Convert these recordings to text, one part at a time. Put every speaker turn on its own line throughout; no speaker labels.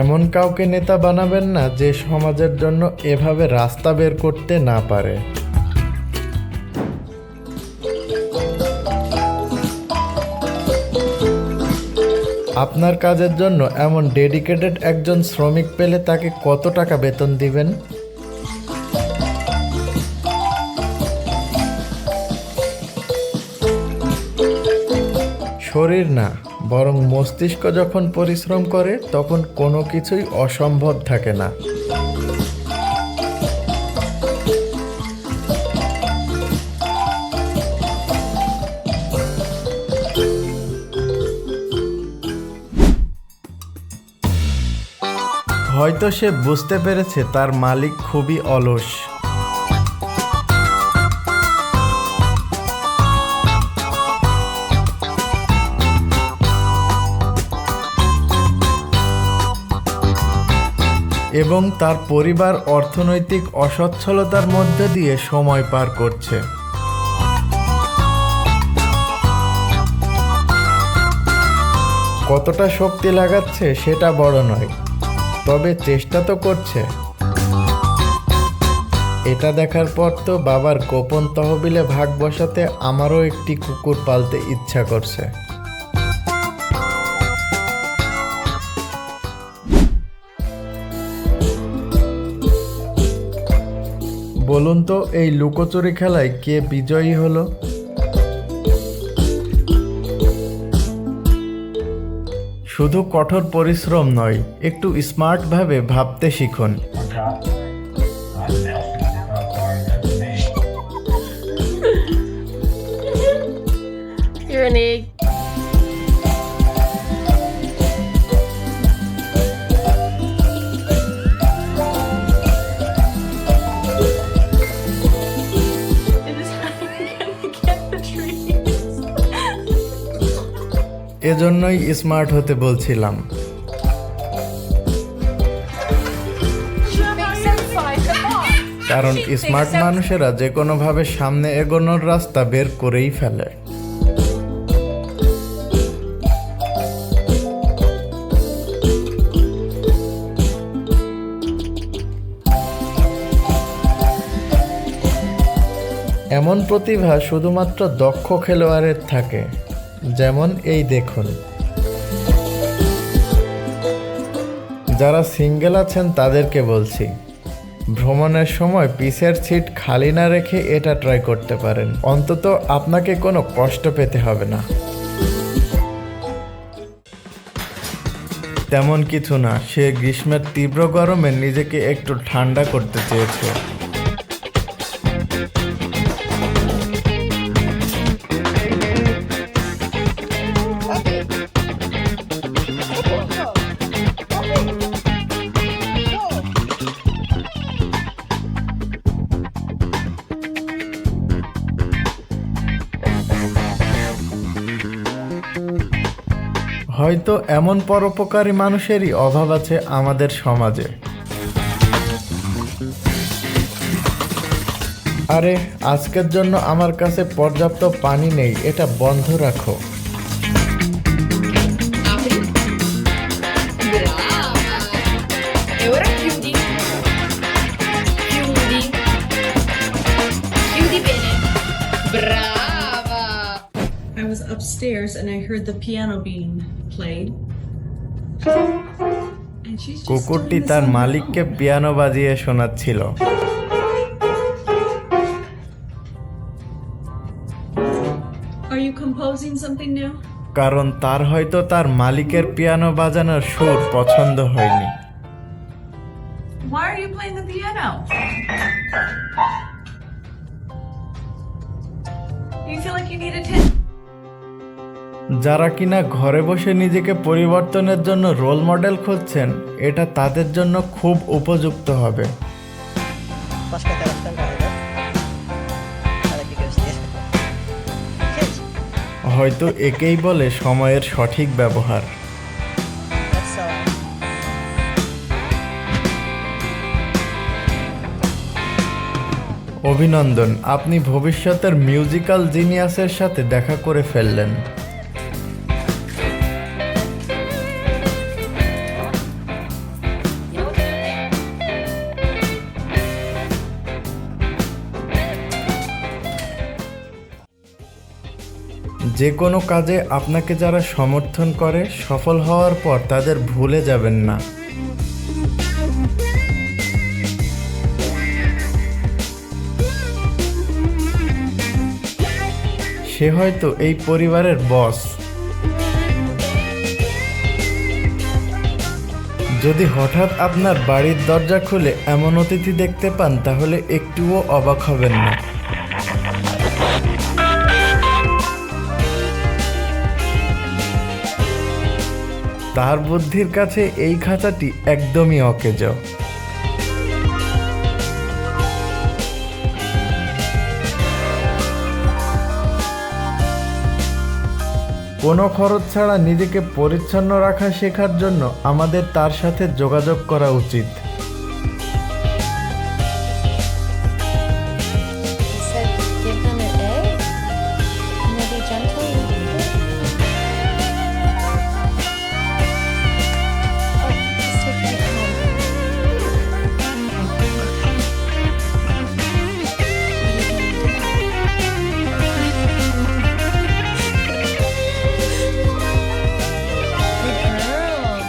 এমন কাউকে নেতা বানাবেন না যে সমাজের জন্য এভাবে রাস্তা বের করতে না পারে। আপনার কাজের জন্য এমন ডেডিকেটেড একজন শ্রমিক পেলে তাকে কত টাকা বেতন দিবেন? শরীর না, বরং মস্তিষ্ক যখন পরিশ্রম করে, তখন কোনো কিছুই অসম্ভব থাকে না। হয়তো সে বুঝতে পেরেছে তার মালিক খুবই অলস। এবং তার পরিবার অর্থনৈতিক অসচ্ছলতার মধ্যে দিয়ে সময় পার করছে। কতটা শক্তি লাগাচ্ছে সেটা বড় নয়, তবে চেষ্টা তো করছে। এটা দেখার পর তো বাবার গোপন তহবিলে ভাগ বসাতে আমারও একটি কুকুর পালতে ইচ্ছা করছে। বলুন তো, এই লুকোচুরি খেলায় কে বিজয়ী হলো? শুধু কঠোর পরিশ্রম নয়, একটু স্মার্টভাবে ভাবতে শিখুন। এজন্যই স্মার্ট হতে বলছিলাম। কারণ স্মার্ট মানুষেরা যে কোনোভাবে সামনে এগোনোর রাস্তা বের করেই ফেলে। এমন প্রতিভা শুধুমাত্র দক্ষ খেলোয়াড়ের থাকে। যেমন এই দেখুন। যারা সিঙ্গেল আছেন তাদেরকে বলছি, ভ্রমণের সময় পিসের সিট খালি না রেখে এটা ট্রাই করতে পারেন। অন্তত আপনাকে কোনো কষ্ট পেতে হবে না। তেমন কিছু না, সে গ্রীষ্মের তীব্র গরমে নিজেকে একটু ঠান্ডা করতে চেয়েছে। হয়তো এমন পরোপকারী মানুষেরই অভাব আছে আমাদের সমাজে। আরে, আজকের জন্য আমার কাছে পর্যাপ্ত পানি নেই, এটা বন্ধ রাখো।
Upstairs and I heard the piano being played. And she's just
কুকুরটি তার মালিককে পিয়ানো বাজিয়ে শোনাচ্ছিল
Are you composing something new?
কারণ তার হয়তো তার মালিকের পিয়ানো বাজানোর সুর পছন্দ হয়নি
Why are you playing the piano? You feel like you need attention.
যারা কিনা ঘরে বসে নিজেকে পরিবর্তনের জন্য রোল মডেল খুঁজছেন এটা তাদের জন্য খুব উপযুক্ত হবে। হয়তো একেই বলে সময়ের সঠিক ব্যবহার।
uh,
অভিনন্দন আপনি ভবিষ্যতের মিউজিক্যাল জিনিয়াসের সাথে দেখা করে ফেললেন। যে কোনো কাজে আপনাকে যারা সমর্থন করে সফল হওয়ার পর তাদের ভুলে যাবেন না। সে হয়তো এই পরিবারের বস। যদি হঠাৎ আপনার বাড়ির দরজা খুলে এমন অতিথি দেখতে পান, তাহলে একটুও অবাক হবেন না। তার বুদ্ধির কাছে এই খাঁচাটি একদমই অকেজ। কোনো খরচ ছাড়া নিজেকে পরিচ্ছন্ন রাখা শেখার জন্য আমাদের তার সাথে যোগাযোগ করা উচিত।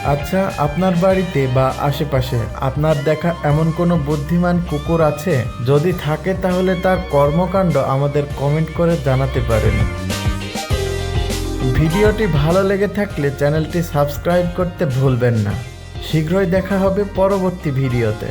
আচ্ছা আপনার বাড়িতে বা আশেপাশে আপনার দেখা এমন কোনো বুদ্ধিমান কুকুর আছে? যদি থাকে তাহলে তার কর্মকাণ্ড আমাদের কমেন্ট করে জানাতে পারেন। ভিডিওটি ভালো লেগে থাকলে চ্যানেলটি সাবস্ক্রাইব করতে ভুলবেন না। শীঘ্রই দেখা হবে পরবর্তী ভিডিওতে।